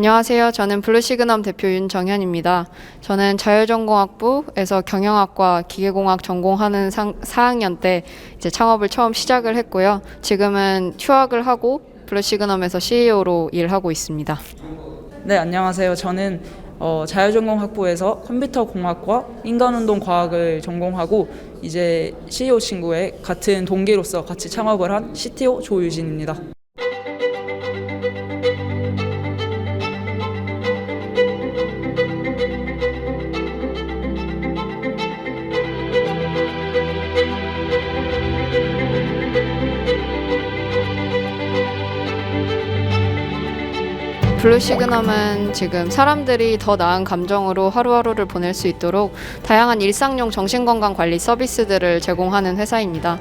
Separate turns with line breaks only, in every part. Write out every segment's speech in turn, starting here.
안녕하세요. 저는 블루시그넘 대표 윤정현입니다. 저는 자율전공학부에서 경영학과 기계공학 전공하는 상, 4학년 때 이제 창업을 처음 시작을 했고요. 지금은 휴학을 하고 블루시그넘에서 CEO로 일하고 있습니다.
네, 안녕하세요. 저는 어, 자율전공학부에서 컴퓨터공학과 인간운동과학을 전공하고 이제 CEO 친구의 같은 동기로서 같이 창업을 한 CTO 조유진입니다.
블루 시그넘은 지금 사람들이 더 나은 감정으로 하루하루를 보낼 수 있도록 다양한 일상용 정신건강 관리 서비스들을 제공하는 회사입니다.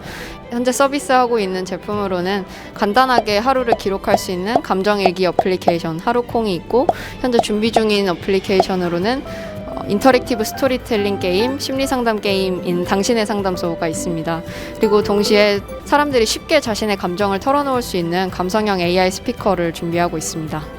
현재 서비스하고 있는 제품으로는 간단하게 하루를 기록할 수 있는 감정일기 어플리케이션 하루콩이 있고 현재 준비 중인 어플리케이션으로는 어, 인터랙티브 스토리텔링 게임, 심리상담 게임인 당신의 상담소가 있습니다. 그리고 동시에 사람들이 쉽게 자신의 감정을 털어놓을 수 있는 감성형 AI 스피커를 준비하고 있습니다.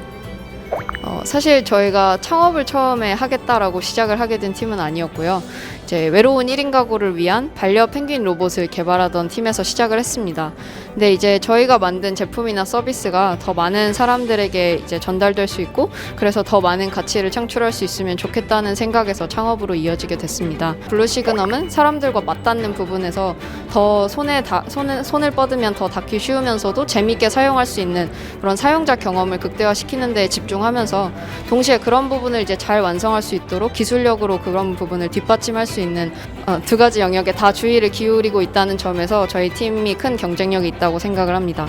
어, 사실 저희가 창업을 처음에 하겠다라고 시작을 하게 된 팀은 아니었고요. 이제 외로운 1인 가구를 위한 반려 펭귄 로봇을 개발하던 팀에서 시작을 했습니다. 근데 이제 저희가 만든 제품이나 서비스가 더 많은 사람들에게 이제 전달될 수 있고 그래서 더 많은 가치를 창출할 수 있으면 좋겠다는 생각에서 창업으로 이어지게 됐습니다. 블루 시그넘은 사람들과 맞닿는 부분에서 더 손에 다, 손을, 손을 뻗으면 더 닿기 쉬우면서도 재미있게 사용할 수 있는 그런 사용자 경험을 극대화시키는 데 집중하면서 동시에 그런 부분을 이제 잘 완성할 수 있도록 기술력으로 그런 부분을 뒷받침할 수 있는 어, 두 가지 영역에 다 주의를 기울이고 있다는 점에서 저희 팀이 큰 경쟁력이 있다고 생각을 합니다.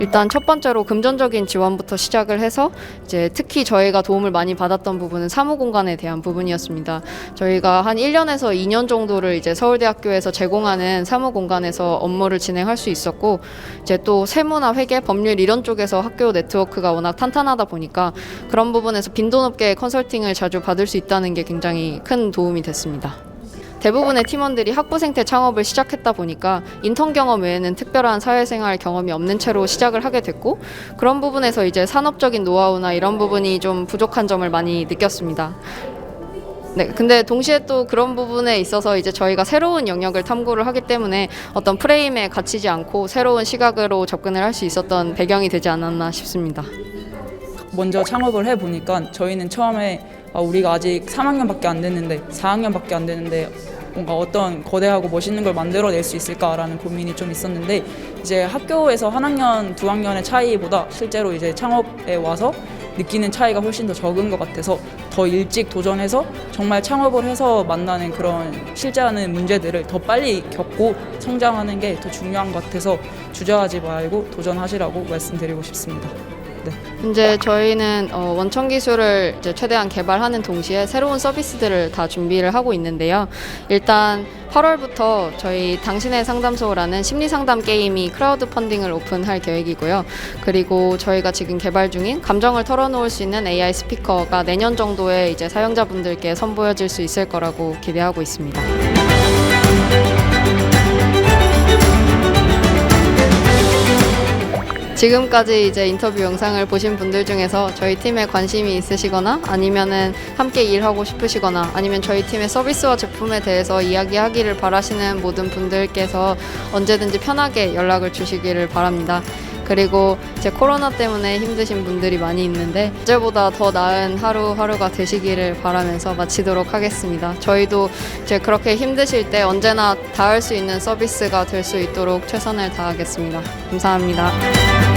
일단 첫 번째로 금전적인 지원부터 시작을 해서 이제 특히 저희가 도움을 많이 받았던 부분은 사무 공간에 대한 부분이었습니다. 저희가 한 1년에서 2년 정도를 이제 서울대학교에서 제공하는 사무 공간에서 업무를 진행할 수 있었고 이제 또 세무나 회계, 법률 이런 쪽에서 학교 네트워크가 워낙 탄탄하다 보니까 그런 부분에서 빈도 높게 컨설팅을 자주 받을 수 있다는 게 굉장히 큰 도움이 됐습니다. 대부분의 팀원들이 학부생 때 창업을 시작했다 보니까 인턴 경험 외에는 특별한 사회생활 경험이 없는 채로 시작을 하게 됐고 그런 부분에서 이제 산업적인 노하우나 이런 부분이 좀 부족한 점을 많이 느꼈습니다. 네, 근데 동시에 또 그런 부분에 있어서 이제 저희가 새로운 영역을 탐구를 하기 때문에 어떤 프레임에 갇히지 않고 새로운 시각으로 접근을 할 수 있었던 배경이 되지 않았나 싶습니다.
먼저 창업을 해 보니까 저희는 처음에 아, 우리가 아직 3학년밖에 안 됐는데 4학년밖에 안 됐는데 뭔가 어떤 거대하고 멋있는 걸 만들어낼 수 있을까라는 고민이 좀 있었는데 이제 학교에서 한 학년, 두 학년의 차이보다 실제로 이제 창업에 와서 느끼는 차이가 훨씬 더 적은 것 같아서 더 일찍 도전해서 정말 창업을 해서 만나는 그런 실제 하는 문제들을 더 빨리 겪고 성장하는 게 더 중요한 것 같아서 주저하지 말고 도전하시라고 말씀드리고 싶습니다. 네.
이제 저희는 어, 원천 기술을 이제 최대한 개발하는 동시에 새로운 서비스들을 다 준비를 하고 있는데요. 일단 8월부터 저희 당신의 상담소라는 심리 상담 게임이 크라우드 펀딩을 오픈할 계획이고요. 그리고 저희가 지금 개발 중인 감정을 털어놓을 수 있는 AI 스피커가 내년 정도에 이제 사용자분들께 선보여질 수 있을 거라고 기대하고 있습니다. 지금까지 이제 인터뷰 영상을 보신 분들 중에서 저희 팀에 관심이 있으시거나 아니면은 함께 일하고 싶으시거나 아니면 저희 팀의 서비스와 제품에 대해서 이야기하기를 바라시는 모든 분들께서 언제든지 편하게 연락을 주시기를 바랍니다. 그리고 이제 코로나 때문에 힘드신 분들이 많이 있는데 어제보다 더 나은 하루하루가 되시기를 바라면서 마치도록 하겠습니다. 저희도 이제 그렇게 힘드실 때 언제나 닿을 수 있는 서비스가 될 수 있도록 최선을 다하겠습니다. 감사합니다.